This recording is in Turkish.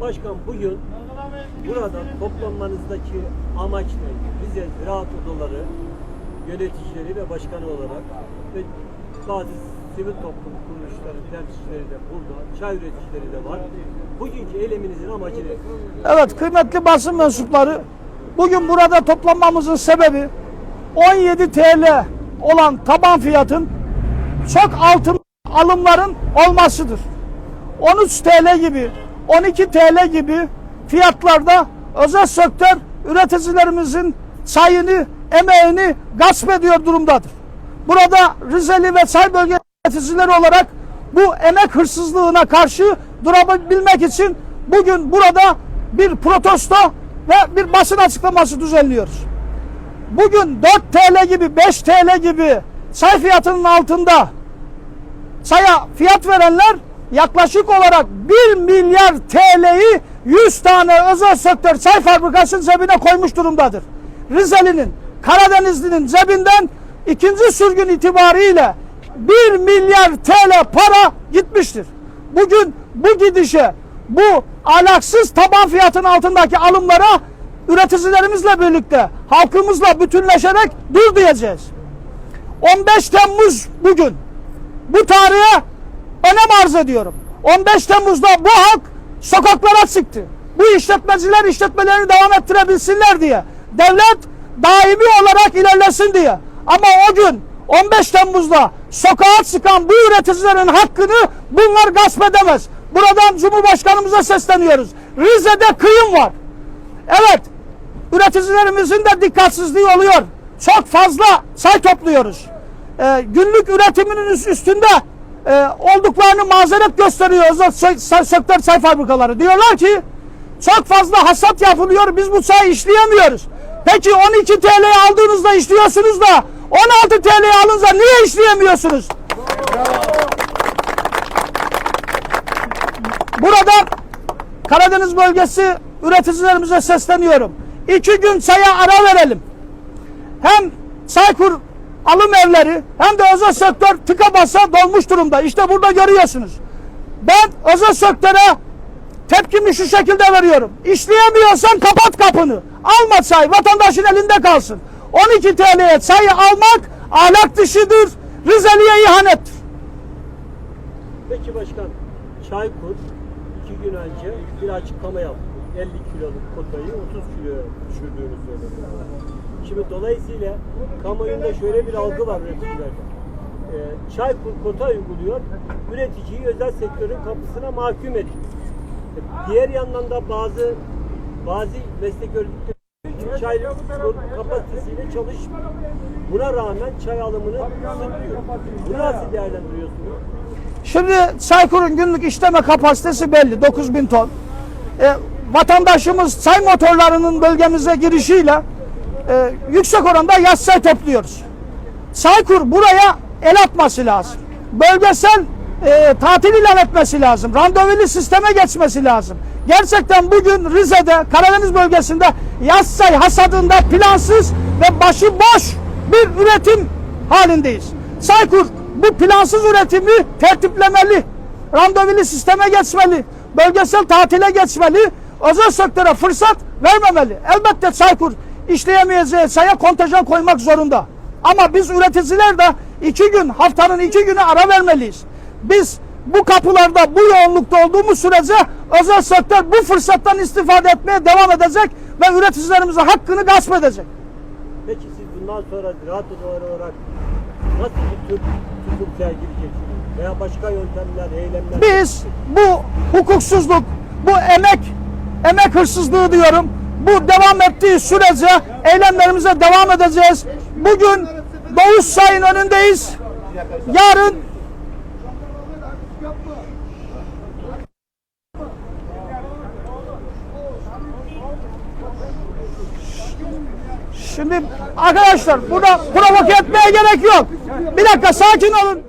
Başkan bugün burada toplanmanızdaki amaç ne? Bize ziraat odaları yöneticileri ve başkanı olarak ve bazı sivil toplum kuruluşları temsilcileri de burada, çay üreticileri de var. Bugünkü eyleminizin amacı ne? Evet kıymetli basın mensupları bugün burada toplanmamızın sebebi 17 TL olan taban fiyatın çok altın alımların olmasıdır. 13 TL gibi 12 TL gibi fiyatlarda özel sektör üreticilerimizin çayını, emeğini gasp ediyor durumdadır. Burada Rizeli ve çay bölge yöneticileri olarak bu emek hırsızlığına karşı durabilmek için bugün burada bir protesto ve bir basın açıklaması düzenliyoruz. Bugün 4 TL gibi 5 TL gibi çay fiyatının altında çaya fiyat verenler yaklaşık olarak 1 milyar TL'yi 100 tane özel sektör çay fabrikasının cebine koymuş durumdadır. Rizeli'nin, Karadenizli'nin cebinden ikinci sürgün itibariyle 1 milyar TL para gitmiştir. Bugün bu gidişe, bu alaksız taban fiyatın altındaki alımlara üreticilerimizle birlikte, halkımızla bütünleşerek dur diyeceğiz. 15 Temmuz bugün. Bu tarihe önem arz ediyorum. 15 Temmuz'da bu halk sokaklara çıktı. Bu işletmeciler işletmelerini devam ettirebilsinler diye. Devlet daimi olarak ilerlesin diye. Ama o gün 15 Temmuz'da sokağa çıkan bu üreticilerin hakkını bunlar gasp edemez. Buradan Cumhurbaşkanımıza sesleniyoruz. Rize'de kıyım var. Evet, üreticilerimizin de dikkatsizliği oluyor. Çok fazla çay topluyoruz. Ee, günlük üretiminin üst- üstünde e, olduklarını mazeret gösteriyor sektör çay fabrikaları. Diyorlar ki çok fazla hasat yapılıyor biz bu çayı işleyemiyoruz. Peki 12 TL'ye aldığınızda işliyorsunuz da 16 TL'ye alınca niye işleyemiyorsunuz? Burada Karadeniz bölgesi üreticilerimize sesleniyorum. İki gün çaya ara verelim. Hem Çaykur alım evleri hem de özel sektör tıka basa dolmuş durumda. İşte burada görüyorsunuz. Ben özel sektöre tepkimi şu şekilde veriyorum. İşleyemiyorsan kapat kapını. Alma çay vatandaşın elinde kalsın. 12 TL'ye çayı almak ahlak dışıdır. Rizeli'ye ihanettir. Peki başkan, Çaykur iki gün önce bir açıklama yaptı. 50 kiloluk kotayı 30 kiloya düşürdüğünü söyledi. Şimdi dolayısıyla kamuoyunda şöyle bir algı var üreticilerde. Ee, Çaykur kota uyguluyor, üreticiyi özel sektörün kapısına mahkum ediyor. E, Diğer yandan da bazı bazı meslek örgütleri diyor ki çay kapasitesiyle çalışmıyor. Buna rağmen çay alımını kısıtlıyor. Bunu nasıl değerlendiriyorsunuz? Şimdi Çaykur'un günlük işleme kapasitesi belli 9000 ton. E, vatandaşımız çay motorlarının bölgemize girişiyle e, yüksek oranda yaz çay topluyoruz. Çaykur buraya el atması lazım. Bölgesel e, tatil ilan etmesi lazım. Randevulu sisteme geçmesi lazım. Gerçekten bugün Rize'de, Karadeniz bölgesinde yaz çay hasadında plansız ve başıboş bir üretim halindeyiz. Çaykur bu plansız üretimi tertiplemeli. Randevulu sisteme geçmeli. Bölgesel tatile geçmeli. Özel sektöre fırsat vermemeli. Elbette Çaykur işleyemeyeceği çaya kontenjan koymak zorunda. Ama biz üreticiler de iki gün, haftanın iki günü ara vermeliyiz. Biz bu kapılarda, bu yoğunlukta olduğumuz sürece özel sektör bu fırsattan istifade etmeye devam edecek ve üreticilerimize hakkını gasp edecek. Peki siz bundan sonra ziraat odaları olarak nasıl bir tür tutum sergileyeceksiniz? Veya başka yöntemler, eylemler? Biz bu hukuksuzluk, bu emek, emek hırsızlığı diyorum. Bu devam ettiği sürece eylemlerimize devam edeceğiz. Bugün Doğuş Sayın önündeyiz. Yarın Şimdi arkadaşlar burada provoke etmeye gerek yok. Bir dakika sakin olun.